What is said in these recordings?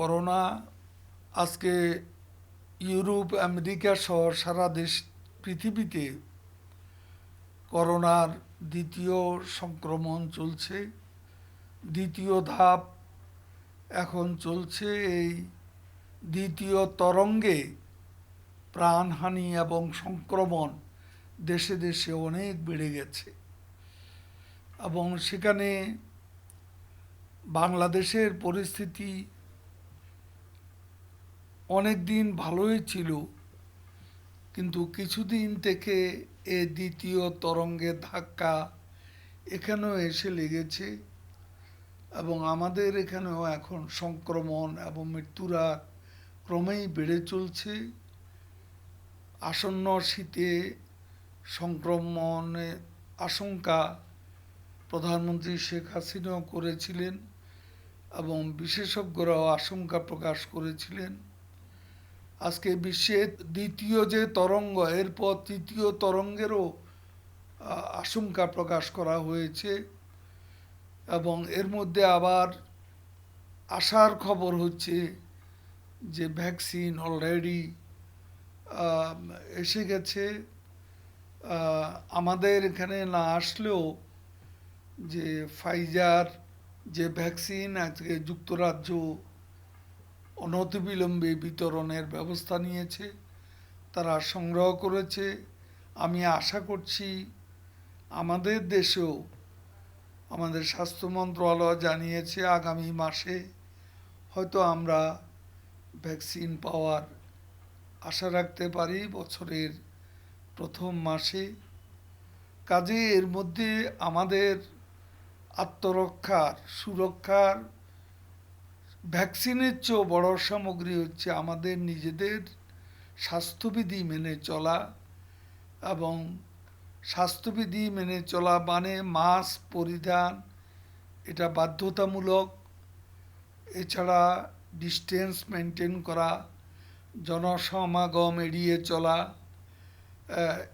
Corona, আজকে Europe, America সহ সারা দেশ, পৃথিবীতে করোনার দ্বিতীয় সংক্রমণ চলছে। দ্বিতীয় ধাপ এখন চলছে এই দ্বিতীয় তরঙ্গে প্রাণহানি এবং সংক্রমণ দেশে দেশে অনেক বেড়ে গেছে। এবং সেখানে বাংলাদেশের পরিস্থিতি অনেক দিন ভালোই ছিল, কিন্তু কিছুদিন থেকে এ দ্বিতীয় তরঙ্গের ধাক্কা এখানেও এসে লেগেছে এবং আমাদের এখানেও এখন সংক্রমণ এবং মৃত্যুরা ক্রমেই বেড়ে চলছে। আসন্ন শীতে সংক্রমণের আশঙ্কা প্রধানমন্ত্রী শেখ হাসিনাও করেছিলেন এবং বিশেষজ্ঞরাও আশঙ্কা প্রকাশ করেছিলেন। আজকে বিশ্বের দ্বিতীয় যে তরঙ্গ, এরপর তৃতীয় তরঙ্গেরও আশঙ্কা প্রকাশ করা হয়েছে এবং এর মধ্যে আবার আসার খবর হচ্ছে যে ভ্যাকসিন অলরেডি এসে গেছে। আমাদের এখানে না আসলেও যে ফাইজার যে ভ্যাকসিন, আজকে যুক্তরাজ্য অনতিবিলম্বে বিতরণের ব্যবস্থা নিয়েছে, তারা সংগ্রহ করেছে। আমি আশা করছি আমাদের দেশেও আমাদের স্বাস্থ্য মন্ত্রণালয় জানিয়েছে আগামী মাসে হয়তো আমরা ভ্যাকসিন পাওয়ার আশা রাখতে পারি বছরের প্রথম মাসে। কাজে এর মধ্যে আমাদের আত্মরক্ষার, সুরক্ষার ভ্যাকসিনের চেয়েও বড় সামগ্রী হচ্ছে আমাদের নিজেদের স্বাস্থ্যবিধি মেনে চলা এবং স্বাস্থ্যবিধি মেনে চলা মানে মাস্ক, পরিধান, এটা বাধ্যতামূলক। এছাড়া ডিস্টেন্স মেনটেন করা, জনসমাগম এড়িয়ে চলা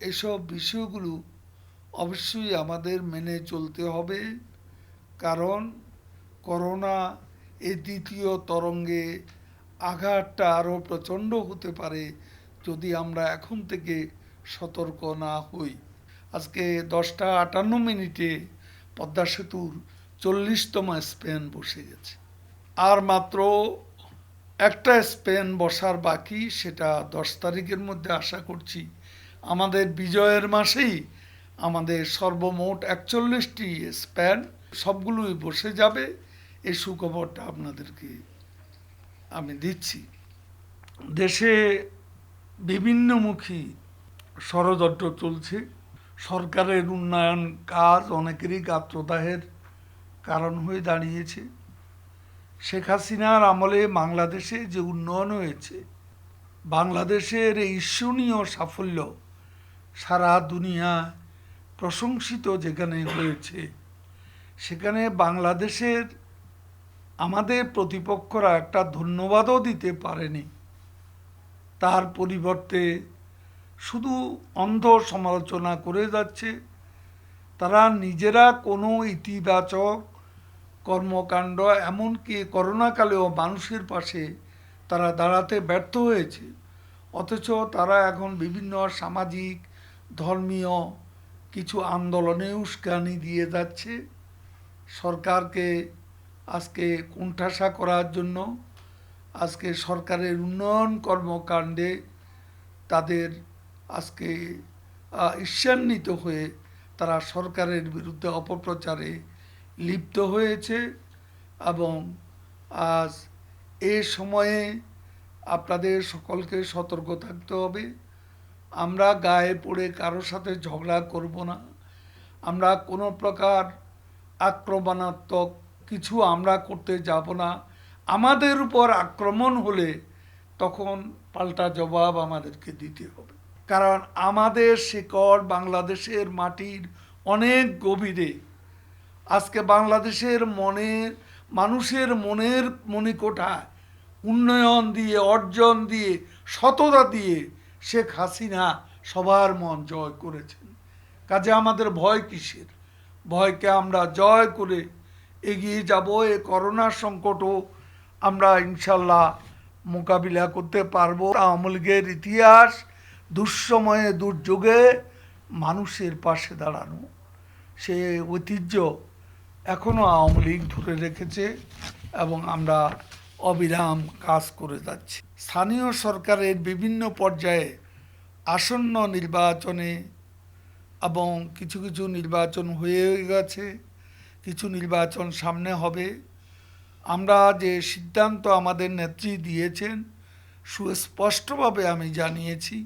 এসব বিষয়গুলো অবশ্যই আমাদের মেনে চলতে হবে। কারণ করোনা এই দ্বিতীয় তরঙ্গে আঘাতটা আরও প্রচণ্ড হতে পারে যদি আমরা এখন থেকে সতর্ক না হই। আজকে দশটা আটান্ন মিনিটে পদ্মা সেতুর চল্লিশতম স্পেন বসে গেছে। আর মাত্র একটা স্পেন বসার বাকি সেটা দশ তারিখের মধ্যে আশা করছি আমাদের বিজয়ের মাসেই আমাদের সর্বমোট একচল্লিশটি স্প্যান সবগুলোই বসে যাবে। এই সুখবরটা আপনাদেরকে আমি দিচ্ছি। দেশে বিভিন্নমুখী ষড়যন্ত্র চলছে। সরকারের উন্নয়ন কাজ অনেকেরই গাত্রদাহের কারণ হয়ে দাঁড়িয়েছে। শেখ হাসিনার আমলে বাংলাদেশে যে উন্নয়ন হয়েছে, বাংলাদেশের এই ঈর্ষণীয় সাফল্য সারা দুনিয়া প্রশংসিত যেখানে হয়েছে, সেখানে বাংলাদেশের আমাদের প্রতিপক্ষরা একটা ধন্যবাদও দিতে পারেনি। তার পরিবর্তে শুধু অন্ধ সমালোচনা করে যাচ্ছে। তারা নিজেরা কোনো ইতিবাচক কর্মকাণ্ড, এমনকি করোনাকালেও মানুষের পাশে তারা দাঁড়াতে ব্যর্থ হয়েছে। অথচ তারা এখন বিভিন্ন সামাজিক, ধর্মীয় কিছু আন্দোলনে উস্কানি দিয়ে যাচ্ছে। সরকারকে আজকে কোণঠাসা করার জন্য আজকে সরকারের উন্নয়ন কর্মকাণ্ডে তাদের আজকে ঈর্ষান্বিত হয়ে তারা সরকারের বিরুদ্ধে অপপ্রচারে লিপ্ত হয়েছে এবং আজ এ সময়ে আপনাদের সকলকে সতর্ক থাকতে হবে। আমরা গায়ে পড়ে কারোর সাথে ঝগড়া করব না। আমরা কোনো প্রকার আক্রমণাত্মক কিছু আমরা করতে যাব না। আমাদের উপর আক্রমণ হলে তখন পাল্টা জবাব আমাদেরকে দিতে হবে। কারণ আমাদের শিকড় বাংলাদেশের মাটির অনেক গভীরে। আজকে বাংলাদেশের মনের মানুষের মনের মণিকোঠায় উন্নয়ন দিয়ে, অর্জন দিয়ে, সততা দিয়ে শেখ হাসিনা সবার মন জয় করেছেন। কাজে আমাদের ভয় কিসের? ভয়কে আমরা জয় করে এগিয়ে যাব, এ করোনা সংকটও আমরা ইনশাল্লাহ মোকাবিলা করতে পারব। আওয়ামী লীগের ইতিহাস, দুঃসময়ে, দুর্যোগে মানুষের পাশে দাঁড়ানো, সে ঐতিহ্য এখনও আওয়ামী লীগ ধরে রেখেছে এবং আমরা অবিরাম কাজ করে যাচ্ছি। স্থানীয় সরকারের বিভিন্ন পর্যায়ে আসন্ন নির্বাচনে এবং কিছু কিছু নির্বাচন হয়ে গেছে। কিছু নির্বাচন সামনে হবে। আমরা যে সিদ্ধান্ত আমাদের নেত্রী দিয়েছেন, সুস্পষ্টভাবে আমি জানিয়েছি,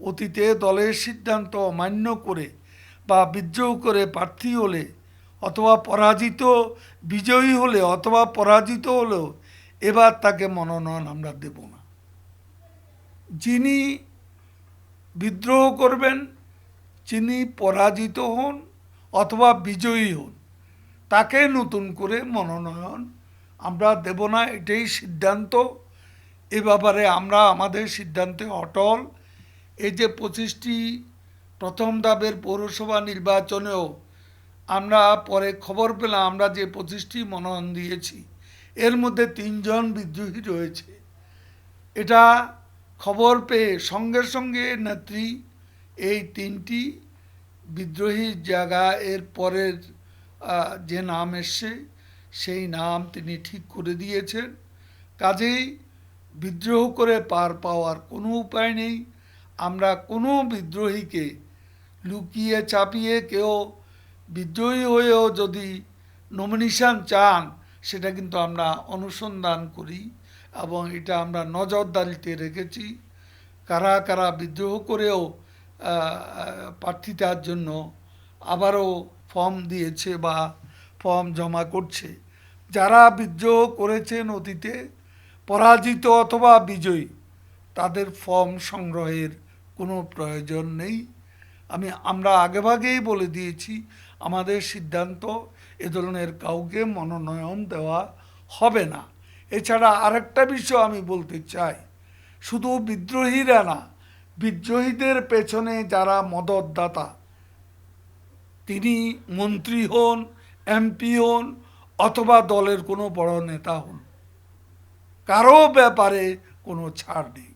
অতীতে দলের সিদ্ধান্ত অমান্য করে বা বিদ্রোহ করে প্রার্থী হলে অথবা পরাজিত, বিজয়ী হলে অথবা পরাজিত হলেও এবার তাকে মনোনয়ন আমরা দেব না। যিনি বিদ্রোহ করবেন, যিনি পরাজিত হন অথবা বিজয়ী হন তাকে নতুন করে মনোনয়ন। আমরা দেব না, এটাই সিদ্ধান্ত। এ ব্যাপারে আমরা আমাদের সিদ্ধান্তে অটল। এই যে পঁচিশটি প্রথম ধাপের পৌরসভা নির্বাচনেও আমরা পরে খবর পেলাম, আমরা যে পঁচিশটি মনোনয়ন দিয়েছি, এর মধ্যে তিনজন বিদ্রোহী রয়েছে। এটা খবর পেয়ে সঙ্গে সঙ্গে নেত্রী এই তিনটি বিদ্রোহী জায়গা এর পরের যে নাম এসছে, সেই নাম তিনি ঠিক করে দিয়েছেন। কাজেই বিদ্রোহ করে পার পাওয়ার কোনো উপায় নেই। আমরা কোনো বিদ্রোহীকে লুকিয়ে চাপিয়ে কেউ বিদ্রোহী হয়েও যদি নমিনেশন চান, সেটা কিন্তু আমরা অনুসন্ধান করি এবং এটা আমরা নজরদারিতে রেখেছি। কারা কারা বিদ্রোহ করেও প্রার্থিতার জন্য আবারও ফর্ম দিয়েছে বা ফর্ম জমা করছে। যারা বিদ্রোহ করেছেন অতীতে, পরাজিত অথবা বিজয়ী, তাদের ফর্ম সংগ্রহের কোনো প্রয়োজন নেই। আমি, আমরা আগেভাগেই বলে দিয়েছি, আমাদের সিদ্ধান্ত এ ধরনের কাউকে মনোনয়ন দেওয়া হবে না। এছাড়া আরেকটা বিষয় আমি বলতে চাই, শুধু বিদ্রোহীরা না, বিদ্রোহীদের পেছনে যারা মদতদাতা তিনি মন্ত্রী হন এমপি হন, অথবা দলের কোনো বড় নেতা হন। কারও ব্যাপারে কোনো ছাড় নেই।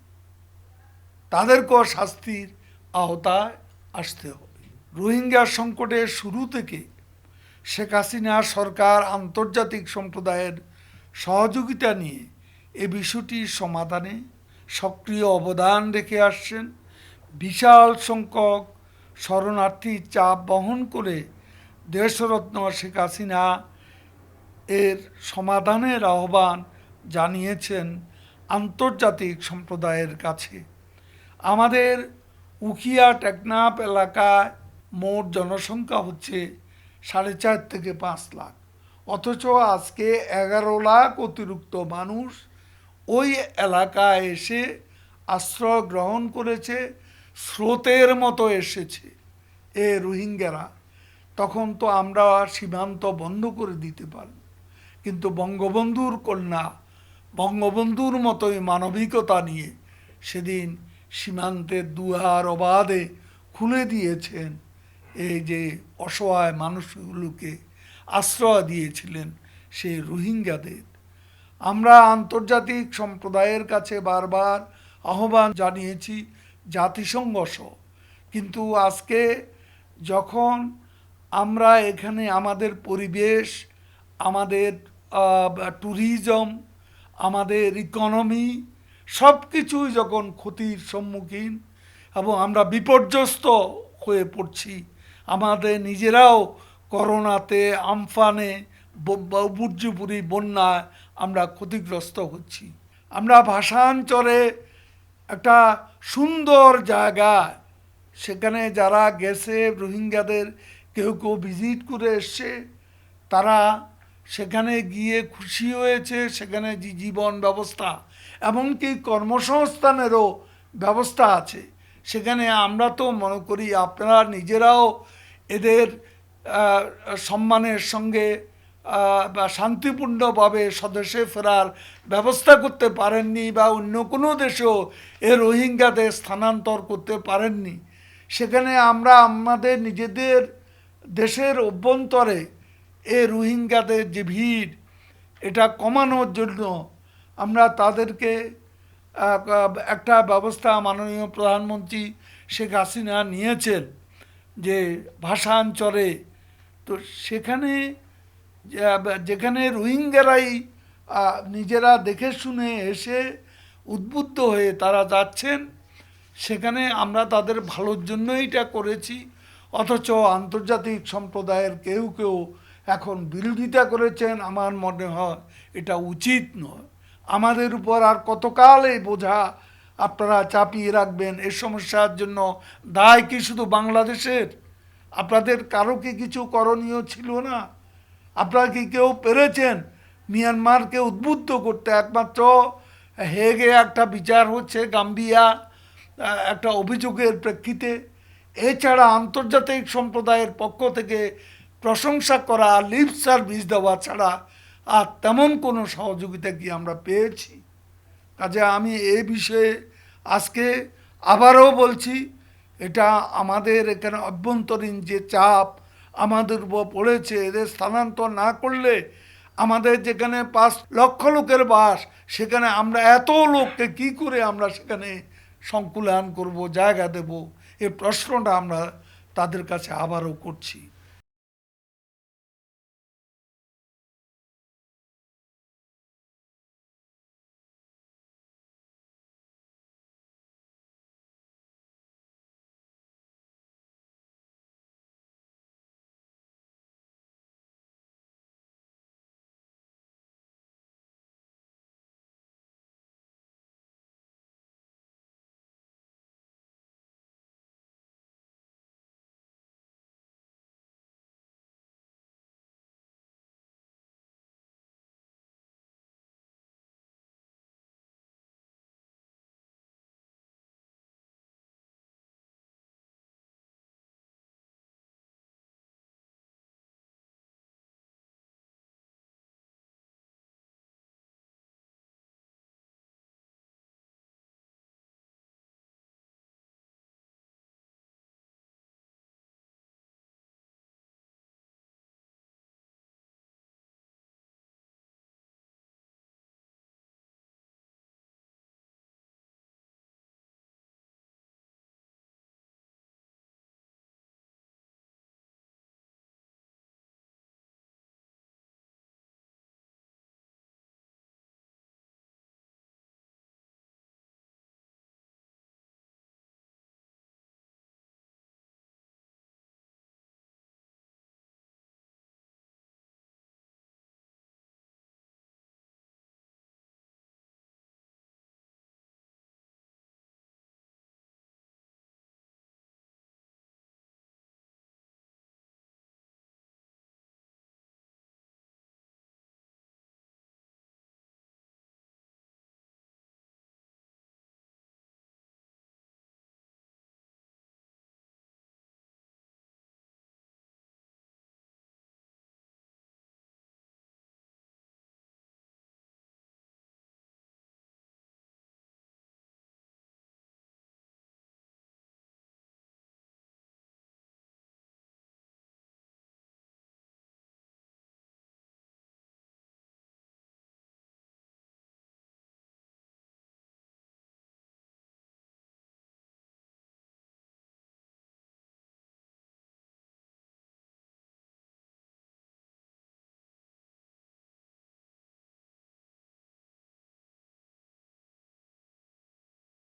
তাদেরকেও শাস্তির আওতায় আসতে হবে। রোহিঙ্গা সংকটের শুরু থেকে শেখ হাসিনা সরকার আন্তর্জাতিক সম্প্রদায়ের সহযোগিতা নিয়ে এ বিষয়টির সমাধানে সক্রিয় অবদান রেখে আসছেন। বিশাল সংখ্যক শরণার্থী চাপ বহন করে দেশরত্ন শেখ হাসিনা এর সমাধানের আহ্বান জানিয়েছেন আন্তর্জাতিক সম্প্রদায়ের কাছে। আমাদের উখিয়া টেকনাপ এলাকায় মোট জনসংখ্যা হচ্ছে সাড়ে চার থেকে পাঁচ লাখ। অথচ আজকে এগারো লাখ অতিরিক্ত মানুষ ওই এলাকায় এসে আশ্রয় গ্রহণ করেছে স্রোতের মতো এসেছে। এ রোহিঙ্গারা, তখন তো আমরা সীমান্ত বন্ধ করে দিতে পারি কিন্তু বঙ্গবন্ধুর কন্যা, বঙ্গবন্ধুর মতোই মানবিকতা নিয়ে সেদিন সীমান্তের দুহার অবাধে খুলে দিয়েছেন এই যে অসহায় মানুষগুলোকে আশ্রয় দিয়েছিলেন সেই রোহিঙ্গাদের। আমরা আন্তর্জাতিক সম্প্রদায়ের কাছে বারবার আহ্বান জানিয়েছি জাতিসংঘ সহ। কিন্তু আজকে যখন আমরা এখানে আমাদের পরিবেশ, আমাদের ট্যুরিজম আমাদের ইকোনমি সব কিছুই যখন ক্ষতির সম্মুখীন এবং আমরা বিপর্যস্ত হয়ে পড়ছি, আমাদের নিজেরাও করোনাতে আমফানে বুর্জুপুরি বন্যায় আমরা ক্ষতিগ্রস্ত হচ্ছি। আমরা ভাষাঞ্চলে একটা সুন্দর জায়গায় সেখানে যারা গেছে রোহিঙ্গাদের, কেউ কেউ ভিজিট করে এসছে, তারা সেখানে গিয়ে খুশি হয়েছে, সেখানে যে জীবন ব্যবস্থা এমনকি কর্মসংস্থানেরও ব্যবস্থা আছে। সেখানে আমরা তো মনে করি আপনারা নিজেরাও এদের সম্মানের সঙ্গে বা শান্তিপূর্ণভাবে স্বদেশে ফেরার ব্যবস্থা করতে পারেননি বা অন্য কোনো দেশেও এ রোহিঙ্গাদের স্থানান্তর করতে পারেননি। সেখানে আমরা আমাদের নিজেদের দেশের অভ্যন্তরে এ রোহিঙ্গাদের যে ভিড়, এটা কমানোর জন্য আমরা তাদেরকে একটা ব্যবস্থা মাননীয় প্রধানমন্ত্রী শেখ হাসিনা নিয়েছেন যে ভাষাঞ্চলে। তো সেখানে যেখানে রোহিঙ্গারাই নিজেরা দেখে শুনে এসে উদ্বুদ্ধ হয়ে তারা যাচ্ছেন, সেখানে আমরা তাদের ভালোর জন্যই এটা করেছি। অথচ আন্তর্জাতিক সম্প্রদায়ের কেউ কেউ এখন বিরোধিতা করেছেন, আমার মনে হয় এটা উচিত নয়। আমাদের উপর আর কতকাল এই বোঝা আপনারা চাপিয়ে রাখবেন, এ সমস্যার জন্য দায় কি শুধু বাংলাদেশের? আপনাদের কারও কি কিছু করণীয় ছিল না? আপনারা কি কেউ পেরেছেন? মিয়ানমারকে উদ্বুদ্ধ করতে একমাত্র হেগে একটা বিচার হচ্ছে গাম্বিয়া একটা অভিযোগের প্রেক্ষিতে। এছাড়া আন্তর্জাতিক সম্প্রদায়ের পক্ষ থেকে প্রশংসা করা লিপ সার্ভিস দেওয়া ছাড়া আর তেমন কোনো সহযোগিতা কি আমরা পেয়েছি? কাজে আমি এ বিষয়ে আজকে আবারও বলছি, এটা আমাদের এখানে অভ্যন্তরীণ যে চাপ আমাদের উপর পড়েছে, এদের স্থানান্তর না করলে আমাদের যেখানে পাঁচ লক্ষ লোকের বাস, সেখানে আমরা এত লোককে কি করে আমরা সেখানে সংকুলান করব, জায়গা দেব? এ প্রশ্নটা আমরা তাদের কাছে আবারও করছি।